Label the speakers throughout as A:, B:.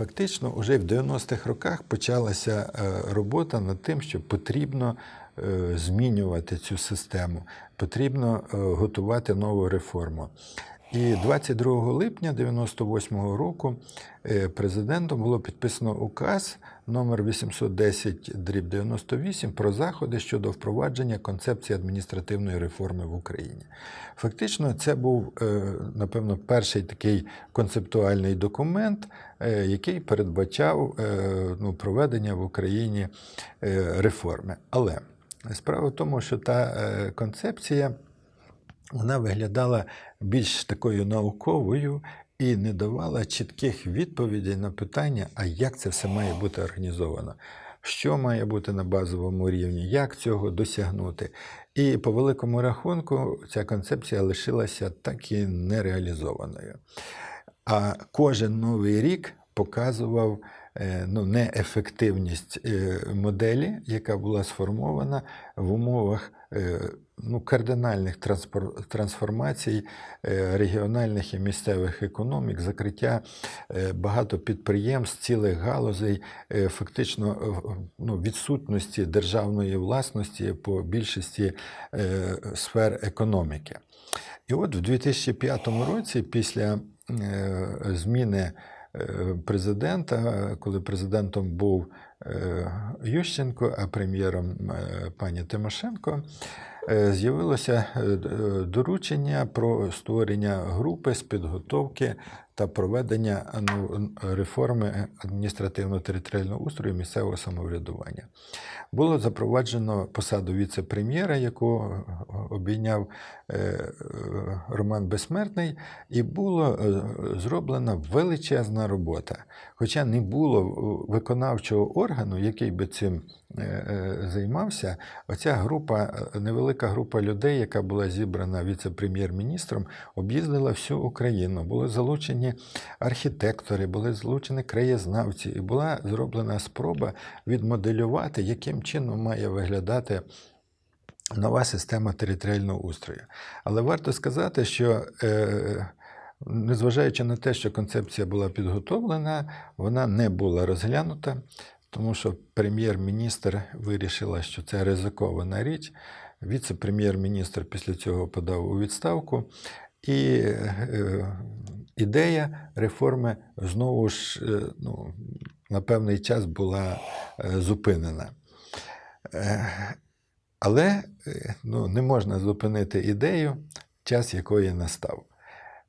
A: Фактично, вже в 90-х роках почалася е, робота над тим, що потрібно е, змінювати цю систему, потрібно е, готувати нову реформу. І 22 липня 98 року е, президентом було підписано указ номер 810 дріб 98 про заходи щодо впровадження концепції адміністративної реформи в Україні. Фактично, це був, е, напевно, перший такий концептуальний документ, е, який передбачав ну, проведення в Україні реформи. Але справа в тому, що та концепція вона виглядала більш такою науковою і не давала чітких відповідей на питання, а як це все має бути організовано, що має бути на базовому рівні, як цього досягнути. І по великому рахунку ця концепція лишилася так і нереалізованою. А кожен новий рік показував ну, неефективність е, моделі, яка була сформована в умовах е, ну, кардинальних трансформацій е, регіональних і місцевих економік, закриття е, багато підприємств, цілих галузей, е, фактично е, ну, відсутності державної власності по більшості е, сфер економіки. І от в 2005 році, після е, зміни е, президента, коли президентом був е, Ющенко, а прем'єром е, пані Тимошенко, е, з'явилося е, е, доручення про створення групи з підготовки та проведення ну, реформи адміністративно-територіального устрою місцевого самоврядування. Було запроваджено посаду віце-прем'єра, яку обійняв е, е, Роман Безсмертний, і була е, зроблена величезна робота. Хоча не було е, виконавчого органу, який би цим е, е, займався, оця група, е, невелика група людей, яка була зібрана віце-прем'єр-міністром, об'їздила всю Україну. Були залучені архітектори, були залучені краєзнавці, і була зроблена спроба відмоделювати, яким чином має виглядати нова система територіального устрою. Але варто сказати, що е, незважаючи на те, що концепція була підготовлена, вона не була розглянута, тому що прем'єр-міністр вирішила, що це ризикована річ. Віце-прем'єр-міністр після цього подав у відставку. І е, ідея реформи знову ж е, ну, на певний час була е, зупинена. Але ну, не можна зупинити ідею, час якої настав.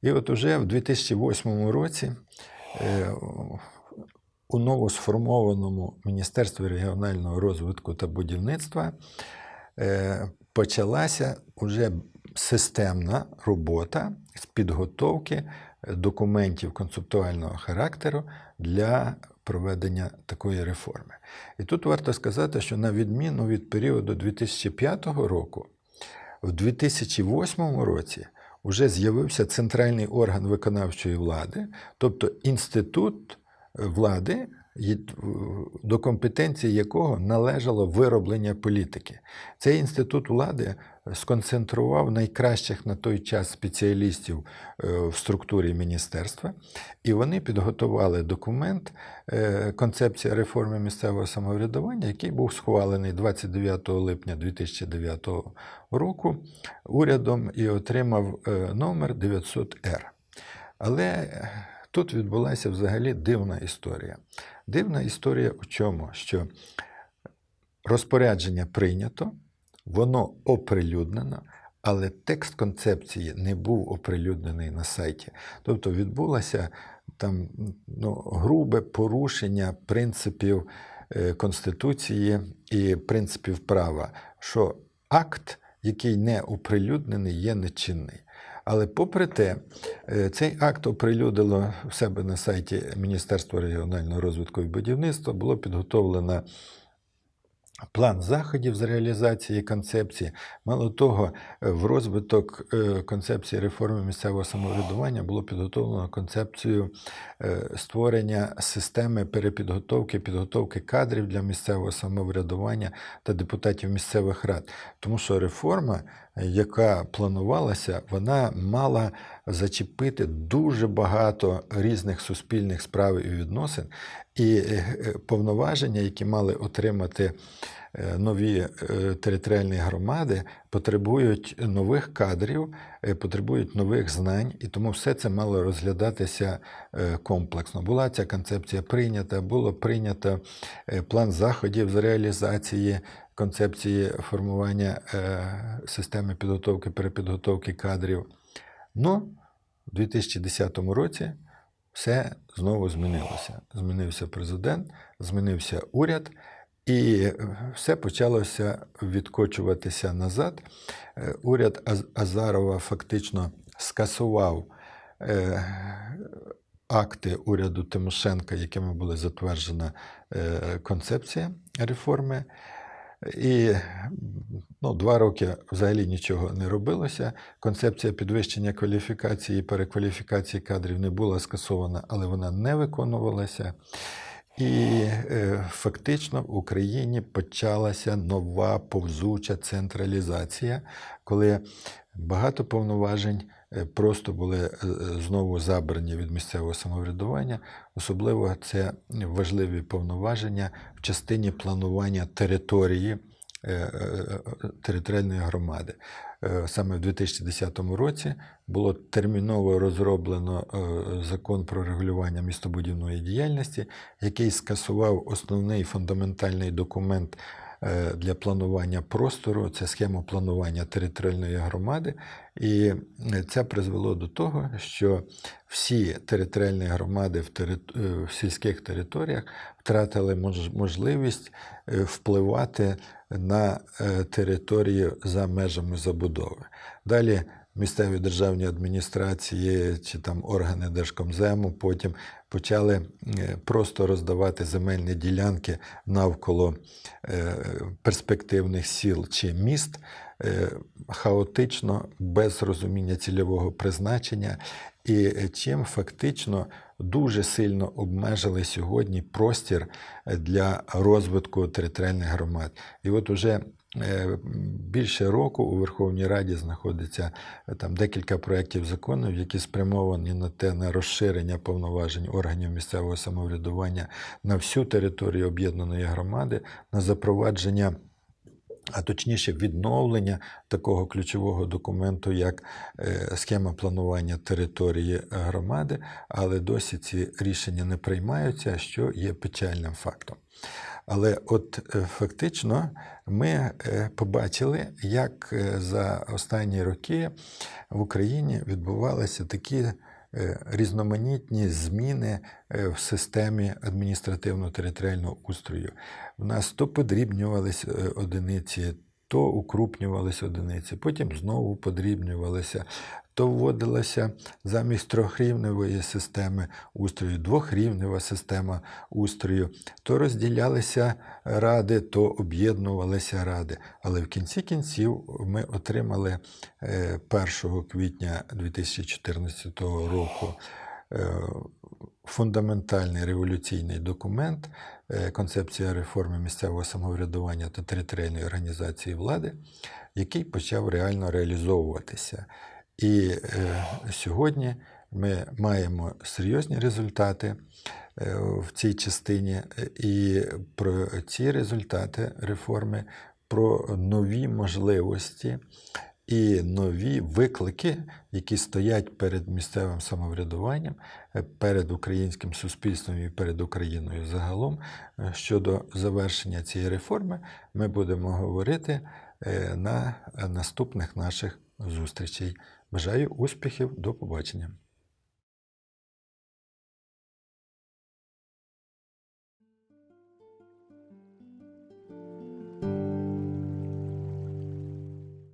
A: І от уже в 2008 році у новосформованому Міністерстві регіонального розвитку та будівництва е, почалася уже системна робота з підготовки документів концептуального характеру для проведення такої реформи. І тут варто сказати, що на відміну від періоду 2005 року, в 2008 році вже з'явився центральний орган виконавчої влади, тобто інститут влади, до компетенції якого належало вироблення політики. Цей інститут влади сконцентрував найкращих на той час спеціалістів е, в структурі міністерства, і вони підготували документ е, Концепція реформи місцевого самоврядування, який був схвалений 29 липня 2009 року урядом і отримав е, номер 900Р. Але е, тут відбулася взагалі дивна історія. Дивна історія у чому? Що розпорядження прийнято, воно оприлюднено, але текст концепції не був оприлюднений на сайті. Тобто відбулося там ну, грубе порушення принципів е, Конституції і принципів права, що акт, який не оприлюднений, є нечинний. Але попри те, е, цей акт оприлюднило в себе на сайті Міністерства регіонального розвитку і будівництва, було підготовлено план заходів з реалізації концепції. Мало того, в розвиток е, концепції реформи місцевого самоврядування було підготовлено концепцію е, створення системи перепідготовки, підготовки кадрів для місцевого самоврядування та депутатів місцевих рад. Тому що реформа яка планувалася, вона мала зачепити дуже багато різних суспільних справ і відносин, і е, повноваження, які мали отримати е, нові е, територіальні громади, потребують нових кадрів, е, потребують нових знань, і тому все це мало розглядатися е, комплексно. Була ця концепція прийнята, було прийнято е, план заходів з реалізації концепції формування е, системи підготовки перепідготовки кадрів. Ну, у 2010 році все знову змінилося. Змінився президент, змінився уряд, і е, все почалося відкочуватися назад. Е, Уряд Азарова фактично скасував е, акти уряду Тимошенка, якими була затверджена концепція реформи. І ну, два роки взагалі нічого не робилося. Концепція підвищення кваліфікації і перекваліфікації кадрів не була скасована, але вона не виконувалася. І е, фактично в Україні почалася нова повзуча централізація, коли багато повноважень е, просто були е, знову забрані від місцевого самоврядування. Особливо це важливі повноваження в частині планування території територіальної громади. Е, Саме в 2010 році було терміново розроблено е, закон про регулювання містобудівної діяльності, який скасував основний фундаментальний документ е, для планування простору, це схема планування територіальної громади. І е, це призвело до того, що всі територіальні громади в, тери- е, в сільських територіях втратили можливість е, впливати на е, територію за межами забудови. Далі місцеві державні адміністрації чи там органи Держкомзему потім почали е, просто роздавати земельні ділянки навколо е, перспективних сіл чи міст е, хаотично, без розуміння цільового призначення, і чим фактично дуже сильно обмежили сьогодні простір е, для розвитку територіальних громад. І от уже е, більше року у Верховній Раді знаходиться е, там декілька проєктів законів, які спрямовані на те на розширення повноважень органів місцевого самоврядування на всю територію об'єднаної громади, на запровадження. А точніше, відновлення такого ключового документу, як е, схема планування території громади, але досі ці рішення не приймаються, що є печальним фактом. Але от е, фактично ми е, побачили, як за останні роки в Україні відбувалися такі різноманітні зміни е, в системі адміністративно-територіального устрою. В нас то подрібнювалися е, одиниці, то укрупнювалися одиниці, потім знову подрібнювалися, то вводилася замість трьохрівневої системи устрою двохрівнева система устрою, то розділялися ради, то об'єднувалися ради. Але в кінці кінців ми отримали е, 1 квітня 2014 року е, фундаментальний революційний документ, е, концепція реформи місцевого самоврядування та територіальної організації влади, який почав реально реалізовуватися. І е, сьогодні ми маємо серйозні результати е, в цій частині, і про ці результати реформи, про нові можливості і нові виклики, які стоять перед місцевим самоврядуванням, е, перед українським суспільством і перед Україною загалом е, щодо завершення цієї реформи, ми будемо говорити е, на наступних наших зустрічей. Бажаю успіхів, до побачення.